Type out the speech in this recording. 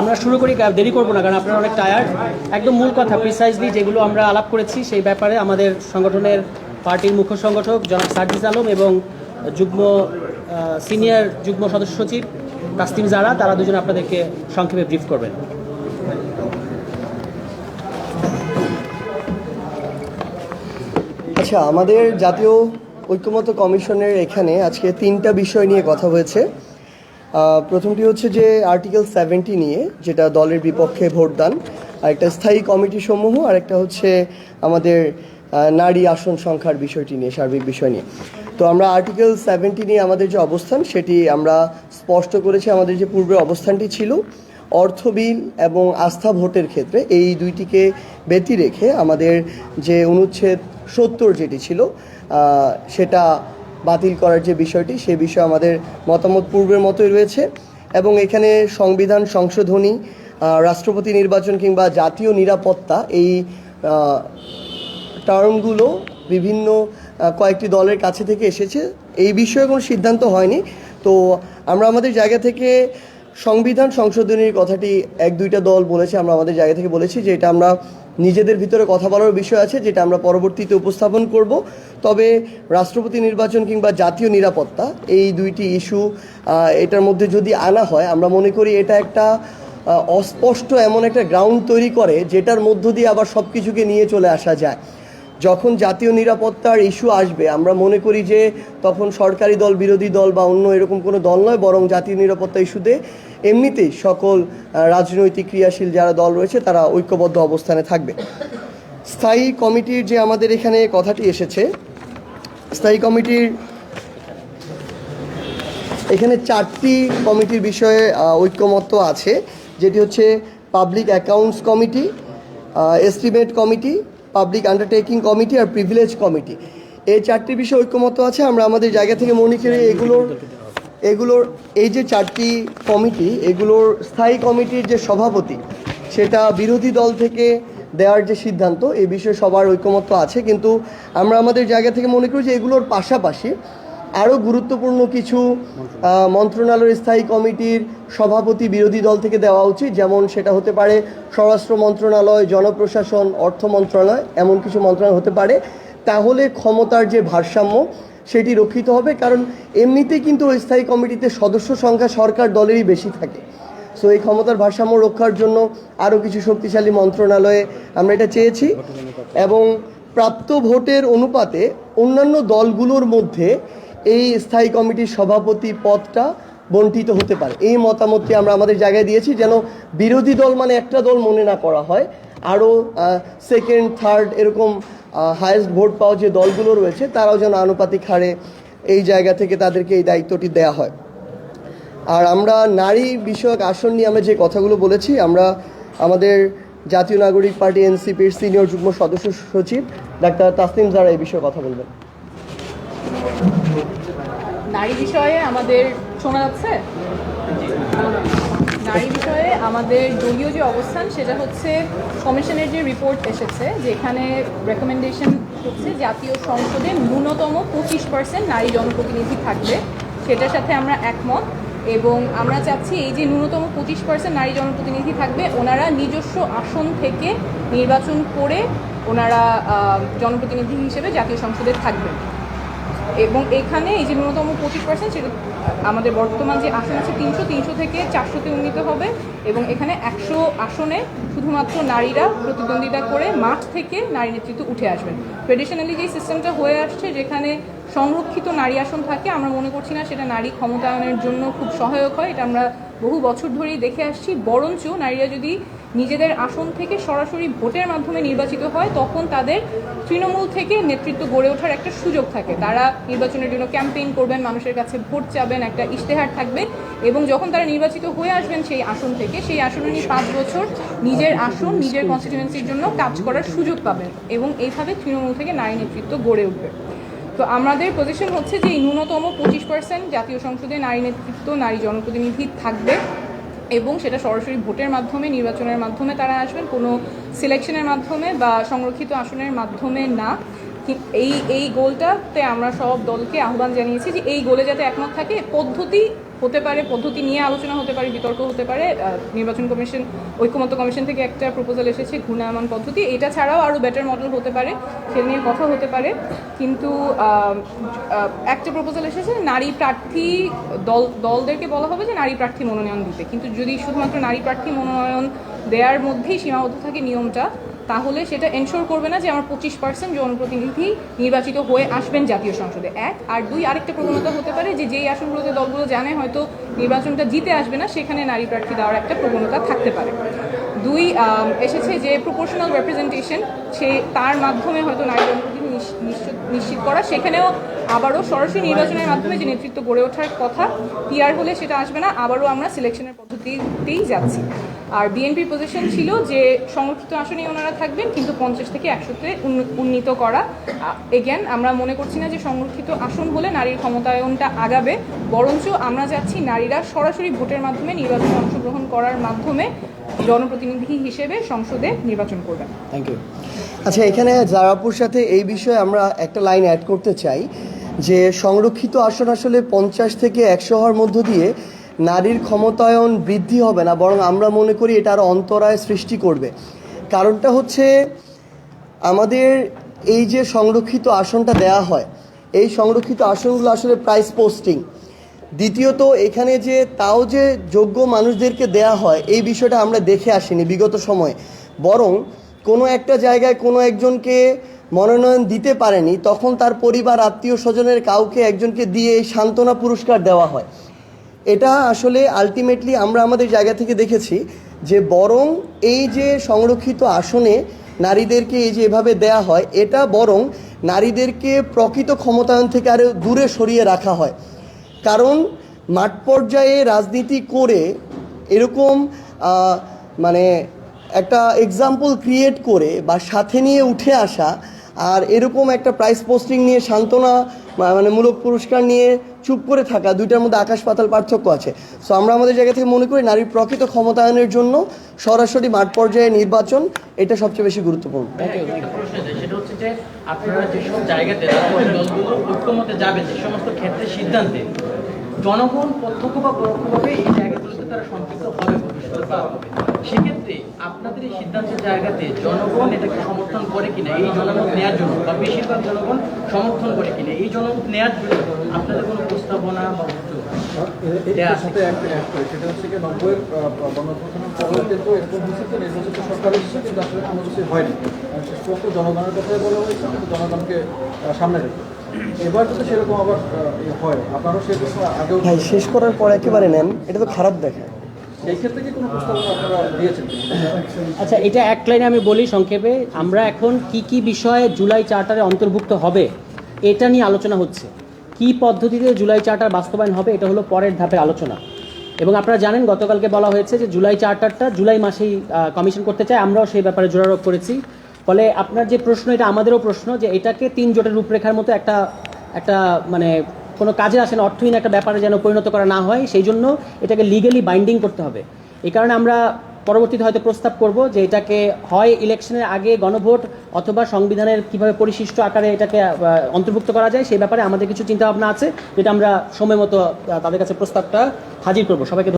আমরা শুরু করি দেরি করব না, কারণ আপনারা অনেক টায়ার্ড একদম মূল কথা প্রিসাইজলি যেগুলো আমরা আলাপ করেছি, সেই ব্যাপারে আমাদের সংগঠনের পার্টির মুখ্য সংগঠক জনাব সার্জিস আলম এবং যুগ্ম সিনিয়র যুগ্ম সদস্য সচিব তাসলিম জারা, তারা দুজন আপনাদেরকে সংক্ষেপে ব্রিফ করবেন। আচ্ছা আমাদের জাতীয় ঐক্যমত কমিশনের এখানে আজকে তিনটা বিষয় নিয়ে কথা হয়েছে। প্রথমটি হচ্ছে যে আর্টিকেল সেভেন্টি নিয়ে, যেটা দলের বিপক্ষে ভোটদান আর একটা স্থায়ী কমিটি সমূহ আর একটা হচ্ছে আমাদের নারী আসন সংখ্যার বিষয়টি নিয়ে, সার্বিক বিষয় নিয়ে। তো আমরা আর্টিকেল সেভেন্টি নিয়ে আমাদের যে অবস্থান, সেটি আমরা স্পষ্ট করেছি আমাদের যে পূর্বের অবস্থানটি ছিল। অর্থ বিল এবং আস্থা ভোটের ক্ষেত্রে এই দুইটিকে ব্যতি রেখে আমাদের যে অনুচ্ছেদ সত্তর যেটি ছিল সেটা বাতিল করার যে বিষয়টি সে বিষয়ে আমাদের মতামত পূর্বের মতোই রয়েছে। এবং এখানে সংবিধান সংশোধনী রাষ্ট্রপতি নির্বাচন কিংবা জাতীয় নিরাপত্তা, এই টার্মগুলো বিভিন্ন কয়েকটি দলের কাছে থেকে এসেছে। এই বিষয়ে কোনো সিদ্ধান্ত হয়নি। তো আমরা আমাদের জায়গা থেকে সংবিধান সংশোধনীর কথাটি এক দুইটা দল বলেছে। আমরা আমাদের জায়গা থেকে বলেছি যে এটা আমরা নিজেদের ভিতরে কথা বলার বিষয় আছে, যেটা আমরা পরবর্তীতে উপস্থাপন করব। তবে রাষ্ট্রপতি নির্বাচন কিংবা জাতীয় নিরাপত্তা, এই দুইটি ইস্যু এটার মধ্যে যদি আনা হয়, আমরা মনে করি এটা একটা অস্পষ্ট এমন একটা গ্রাউন্ড তৈরি করে, যেটার মধ্য দিয়ে আবার সব কিছুকে নিয়ে চলে আসা যায়। যখন জাতীয় নিরাপত্তার ইস্যু আসবে, আমরা মনে করি যে তখন সরকারি দল, বিরোধী দল বা অন্য এরকম কোনো দল নয়, বরং জাতীয় নিরাপত্তা ইস্যুতে এমনিতেই সকল রাজনৈতিক ক্রিয়াশীল যারা দল রয়েছে, তারা ঐক্যবদ্ধ অবস্থানে থাকবে। স্থায়ী কমিটির যে আমাদের এখানে কথাটি এসেছে, স্থায়ী কমিটির এখানে চারটি কমিটির বিষয়ে ঐক্যমত্য আছে। যেটি হচ্ছে public accounts committee estimate committee, public undertaking committee আর প্রিভিলেজ কমিটি। এই চারটি বিষয়ে ঐক্যমত্য আছে। আমরা আমাদের জায়গা থেকে মনে করি এগুলোর এগুলোর এই যে চারটি কমিটি, এগুলোর স্থায়ী কমিটির যে সভাপতি, সেটা বিরোধী দল থেকে দেওয়ার যে সিদ্ধান্ত এই বিষয়ে সবার ঐক্যমত্য আছে। কিন্তু আমরা আমাদের জায়গা থেকে মনে করি যে এগুলোর পাশাপাশি আরও গুরুত্বপূর্ণ কিছু মন্ত্রণালয়ের স্থায়ী কমিটির সভাপতি বিরোধী দল থেকে দেওয়া উচিত। যেমন সেটা হতে পারে স্বরাষ্ট্র মন্ত্রণালয়, জনপ্রশাসন, অর্থ মন্ত্রণালয়, এমন কিছু মন্ত্রণালয় হতে পারে। তাহলে ক্ষমতার যে ভারসাম্য সেটি রক্ষিত হবে, কারণ এমনিতেই কিন্তু স্থায়ী কমিটিতে সদস্য সংখ্যা সরকার দলেরই বেশি থাকে। সো এই ক্ষমতার ভারসাম্য রক্ষার জন্য আরও কিছু শক্তিশালী মন্ত্রণালয়ে আমরা এটা চেয়েছি এবং প্রাপ্ত ভোটের অনুপাতে অন্যান্য দলগুলোর মধ্যে এই স্থায়ী কমিটির সভাপতি পদটা বন্টিত হতে পারে। এই মতামতটি আমরা আমাদের জায়গায় দিয়েছি যেন বিরোধী দল মানে একটা দল মনে না করা হয়। আরও সেকেন্ড থার্ড এরকম হায়েস্ট ভোট পাওয়া যে দলগুলো রয়েছে, তারাও যেন আনুপাতিক হারে এই জায়গা থেকে তাদেরকে এই দায়িত্বটি দেয়া হয়। আর আমরা নারী বিষয়ক আসন নিয়ে আমরা যে কথাগুলো বলেছি, আমরা আমাদের জাতীয় নাগরিক পার্টি এনসিপির সিনিয়র যুগ্ম সদস্য সচিব ডাক্তার তাসলিম জারা এই বিষয়ে কথা বলবেন। নারী বিষয়ে আমাদের শোনা যাচ্ছে? নারী বিষয়ে আমাদের দলীয় যে অবস্থান, সেটা হচ্ছে কমিশনের যে রিপোর্ট এসেছে যেখানে রেকমেন্ডেশন হচ্ছে জাতীয় সংসদে ন্যূনতম পঁচিশ পার্সেন্ট নারী জনপ্রতিনিধি থাকবে। সেটার সাথে আমরা একমত এবং আমরা চাচ্ছি এই যে ন্যূনতম পঁচিশ পার্সেন্ট নারী জনপ্রতিনিধি থাকবে, ওনারা নিজস্ব আসন থেকে নির্বাচন করে ওনারা জনপ্রতিনিধি হিসেবে জাতীয় সংসদে থাকবেন। এবং এখানে এই যে ন্যূনতম পঁচিশ পার্সেন্ট সেটা আমাদের বর্তমান যে আসন আছে তিনশো তিনশো থেকে চারশোতে উন্নীত হবে এবং এখানে একশো আসনে শুধুমাত্র নারীরা প্রতিদ্বন্দ্বিতা করে মাঠ থেকে নারী নেতৃত্ব উঠে আসবেন। ট্রেডিশনালি যে সিস্টেমটা হয়ে আসছে, যেখানে সংরক্ষিত নারী আসন থাকে, আমরা মনে করছি না সেটা নারী ক্ষমতায়নের জন্য খুব সহায়ক হয়, এটা আমরা বহু বছর ধরেই দেখে আসছি। বরঞ্চ নারীরা যদি নিজেদের আসন থেকে সরাসরি ভোটের মাধ্যমে নির্বাচিত হয়, তখন তাদের তৃণমূল থেকে নেতৃত্ব গড়ে ওঠার একটা সুযোগ থাকে। তারা নির্বাচনের জন্য ক্যাম্পেইন করবেন, মানুষের কাছে ভোট চাবেন, একটা ইশতেহার থাকবে এবং যখন তারা নির্বাচিত হয়ে আসবেন সেই আসন থেকে, সেই আসনে নিয়ে পাঁচ বছর নিজের আসন, নিজের কনস্টিটিউয়েন্সির জন্য কাজ করার সুযোগ পাবেন এবং এইভাবে তৃণমূল থেকে নারী নেতৃত্ব গড়ে উঠবে। তো আমাদের পজিশন হচ্ছে যে ন্যূনতম পঁচিশ পার্সেন্ট জাতীয় সংসদে নারী নেতৃত্ব, নারী জনপ্রতিনিধি থাকবে। এবং সেটা সরাসরি ভোটের মাধ্যমে, নির্বাচনের মাধ্যমে তারা আসবেন। কোনো সিলেকশনের মাধ্যমে বা সংরক্ষিত আসনের মাধ্যমে না। এই এই গোলটাতে আমরা সব দলকে আহ্বান জানিয়েছি যে এই গোলে যাতে একমত থাকে পদ্ধতি হতে পারে, পদ্ধতি নিয়ে আলোচনা হতে পারে, বিতর্ক হতে পারে নির্বাচন কমিশন ঐক্যমত্য কমিশন থেকে একটা প্রপোজাল এসেছে, ঘূর্ণায়মান পদ্ধতি। এটা ছাড়াও আরও বেটার মডেল হতে পারে সে নিয়ে কথা হতে পারে। কিন্তু একটা প্রপোজাল এসেছে, নারী প্রার্থী দল, দলদেরকে বলা হবে যে নারী প্রার্থী মনোনয়ন দিতে। কিন্তু যদি শুধুমাত্র নারী প্রার্থী মনোনয়ন দেওয়ার মধ্যেই সীমাবদ্ধ থাকে নিয়মটা তাহলে সেটা এনশোর করবে না যে আমার পঁচিশ পার্সেন্ট জনপ্রতিনিধি নির্বাচিত হয়ে আসবেন জাতীয় সংসদে। এক, আর দুই, আরেকটা প্রবণতা হতে পারে যে যেই আসনগুলোতে দলগুলো জানে হয়তো নির্বাচনটা জিতে আসবে না, সেখানে নারী প্রার্থী দেওয়ার একটা প্রবণতা থাকতে পারে। দুই এসেছে যে প্রপোর্শনাল রেপ্রেজেন্টেশন সে তার মাধ্যমে হয়তো নারী জনপ্রতিনিধি নিশ্চিত করা। সেখানেও আবারও সরাসরি নির্বাচনের মাধ্যমে যে নেতৃত্ব গড়ে ওঠার কথা পিআর হলে সেটা আসবে না, আবারও আমরা সিলেকশনের পদ্ধতিতেই যাচ্ছি। আর বিএনপির পজিশন ছিল যে সংরক্ষিত আসনেই ওনারা থাকবেন, কিন্তু পঞ্চাশ থেকে একশোতে উন্নীত করা। এগেন আমরা মনে করছি না যে সংরক্ষিত আসন হলে নারীর ক্ষমতায়নটা আগাবে, বরঞ্চ আমরা যাচ্ছি নারীরা সরাসরি ভোটের মাধ্যমে নির্বাচনে অংশগ্রহণ করার মাধ্যমে জনপ্রতিনিধি হিসেবে সংসদে নির্বাচন করবেন। থ্যাংক ইউ আচ্ছা এখানে জারাপুর সাথে এই বিষয়ে আমরা একটা লাইন অ্যাড করতে চাই, যে সংরক্ষিত আসন আসলে পঞ্চাশ থেকে একশো হওয়ার মধ্য দিয়ে নারীর ক্ষমতায়ন বৃদ্ধি হবে না, বরং আমরা মনে করি এটা আরও অন্তরায় সৃষ্টি করবে। কারণটা হচ্ছে আমাদের এই যে সংরক্ষিত আসনটা দেয়া হয়, এই সংরক্ষিত আসনগুলো আসলে প্রাইস পোস্টিং দ্বিতীয়ত, এখানে যে তাও যে যোগ্য মানুষদেরকে দেয়া হয়, এই বিষয়টা আমরা দেখে আসিনি বিগত সময়ে। বরং কোনো একটা জায়গায় কোনো একজনকে মনোনয়ন দিতে পারেনি, তখন তার পরিবার আত্মীয় স্বজনের কাউকে একজনকে দিয়ে সান্ত্বনা পুরস্কার দেওয়া হয়। এটা আসলে আলটিমেটলি আমরা আমাদের জায়গা থেকে দেখেছি যে বরং এই যে সংরক্ষিত আসনে নারীদেরকে এই যে এভাবে দেয়া হয়, এটা বরং নারীদেরকে প্রকৃত ক্ষমতায়ন থেকে আরও দূরে সরিয়ে রাখা হয়। কারণ মাঠ পর্যায়ে রাজনীতি করে এরকম মানে একটা এক্সাম্পল ক্রিয়েট করে বা সাথে নিয়ে উঠে আসা আর এরকম একটা প্রাইস পোস্টিং নিয়ে সান্ত্বনা মানে মূলক পুরস্কার নিয়ে চুপ করে থাকা, দুইটার মধ্যে আকাশ পাতাল পার্থক্য আছে। সো আমরা আমাদের জায়গা থেকে মনে করি নারীর প্রকৃত ক্ষমতায়নের জন্য সরাসরি মাঠ পর্যায়ে নির্বাচন এটা সবচেয়ে বেশি গুরুত্বপূর্ণ। আপনারা যেসব জায়গাতে ঐক্যমতে যে সমস্ত ক্ষেত্রে সিদ্ধান্তে জনগণ প্রত্যক্ষ বা পরোক্ষভাবে এই জায়গাগুলোতে তারা সম্পৃক্ত হবে সেক্ষেত্রে আপনাদের এই সিদ্ধান্তের জায়গাতে জনগণ এটাকে সমর্থন করে কিনা, এই জনমত নেওয়ার জন্য, বা বেশিরভাগ জনগণ সমর্থন করে কিনা, এই জনমত নেওয়ার জন্য আপনাদের কোনো প্রস্তাবনা বা সাথে সেটা হচ্ছে কি সরকার কিন্তু আসলে হয়নি। জনগণের কথাই বলা হয়েছে জনগণকে সামনে রেখে। ভাই শেষ করার পর একেবারে নেন এটা তো খারাপ দেখায় সেই ক্ষেত্রে কি কোনো প্রস্তাবনা আপনারা দিয়েছেন? আচ্ছা এটা এক লাইনে আমি বলি সংক্ষেপে আমরা এখন কি কি বিষয়ে জুলাই চার্টারে অন্তর্ভুক্ত হবে এটা নিয়ে আলোচনা হচ্ছে। কি পদ্ধতিতে জুলাই চার্টার বাস্তবায়ন হবে এটা হলো পরের ধাপের আলোচনা। এবং আপনারা জানেন গতকালকে বলা হয়েছে যে জুলাই চার্টারটা জুলাই মাসেই কমিশন করতে চায় আমরাও সেই ব্যাপারে জোরারোপ করেছি। ফলে আপনার যে প্রশ্ন, এটা আমাদেরও প্রশ্ন যে এটাকে তিন জোটের রূপরেখার মতো একটা একটা মানে কোনো কাজে আসে না, অর্থহীন একটা ব্যাপারে যেন পরিণত করা না হয়, সেই জন্য এটাকে লিগালি বাইন্ডিং করতে হবে এই কারণে আমরা পরবর্তীতে হয়তো প্রস্তাব করব যে এটাকে হয় ইলেকশনের আগে গণভোট অথবা সংবিধানের কীভাবে পরিশিষ্ট আকারে এটাকে অন্তর্ভুক্ত করা যায়, সেই ব্যাপারে আমাদের কিছু চিন্তা ভাবনা আছে, যেটা আমরা সময় মতো তাদের কাছে প্রস্তাবটা হাজির করব সবাইকে।